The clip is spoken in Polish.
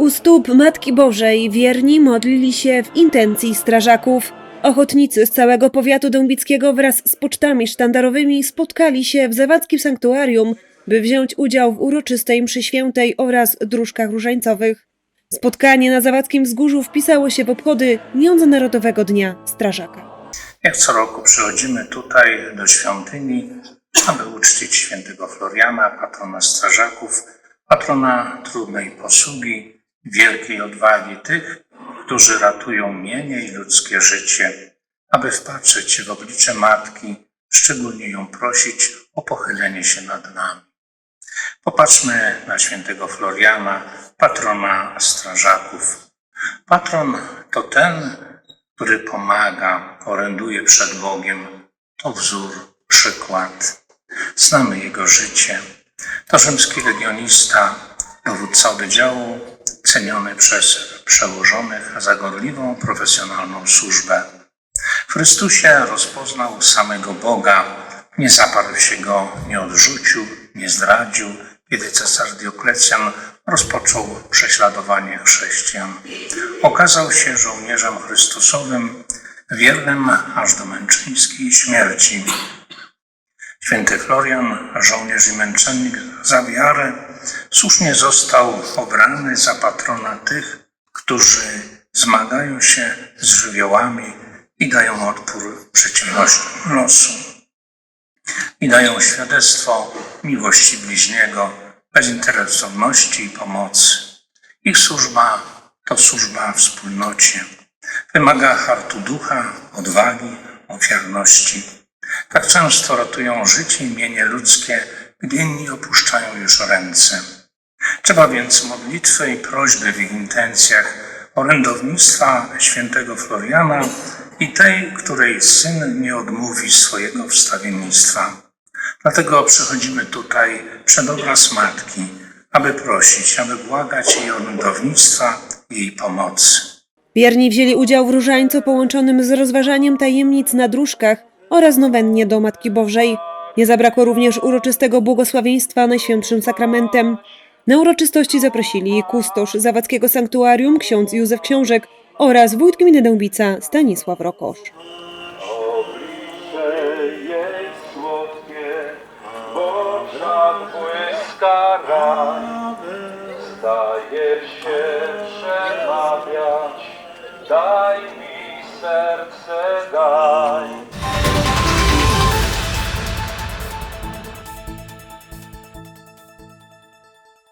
U stóp Matki Bożej wierni modlili się w intencji strażaków. Ochotnicy z całego powiatu dębickiego wraz z pocztami sztandarowymi spotkali się w zawadzkim sanktuarium, by wziąć udział w uroczystej mszy świętej oraz dróżkach różańcowych. Spotkanie na zawadzkim wzgórzu wpisało się w obchody Międzynarodowego Dnia Strażaka. Jak co roku przychodzimy tutaj do świątyni, aby uczcić świętego Floriana, patrona strażaków, patrona trudnej posługi, wielkiej odwagi tych, którzy ratują mienie i ludzkie życie, aby wpatrzeć się w oblicze Matki, szczególnie ją prosić o pochylenie się nad nami. Popatrzmy na świętego Floriana, patrona strażaków. Patron to ten, który pomaga, oręduje przed Bogiem. To wzór, przykład. Znamy jego życie. To rzymski legionista, dowódca oddziału, ceniony przez przełożonych za gorliwą, profesjonalną służbę. W Chrystusie rozpoznał samego Boga, nie zaparł się go, nie odrzucił, nie zdradził, kiedy cesarz Dioklecjan rozpoczął prześladowanie chrześcijan. Okazał się żołnierzem Chrystusowym, wiernym aż do męczeńskiej śmierci. Święty Florian, żołnierz i męczennik za wiarę, słusznie został obrany za patrona tych, którzy zmagają się z żywiołami i dają odpór przeciwnościom losu. I dają świadectwo miłości bliźniego, bezinteresowności i pomocy. Ich służba to służba wspólnocie. Wymaga hartu ducha, odwagi, ofiarności. Tak często ratują życie i mienie ludzkie, inni opuszczają już ręce. Trzeba więc modlitwy i prośby w ich intencjach orędownictwa świętego Floriana i tej, której syn nie odmówi swojego wstawiennictwa. Dlatego przychodzimy tutaj przed obraz Matki, aby prosić, aby błagać jej orędownictwa i jej pomocy. Wierni wzięli udział w różańcu połączonym z rozważaniem tajemnic na dróżkach oraz nowennie do Matki Bożej. Nie zabrakło również uroczystego błogosławieństwa Najświętszym Sakramentem. Na uroczystości zaprosili kustosz zawadzkiego sanktuarium ksiądz Józef Książek oraz wójt gminy Dębica Stanisław Rokosz. Zdaje się przemawiać, daj mi serce, daj.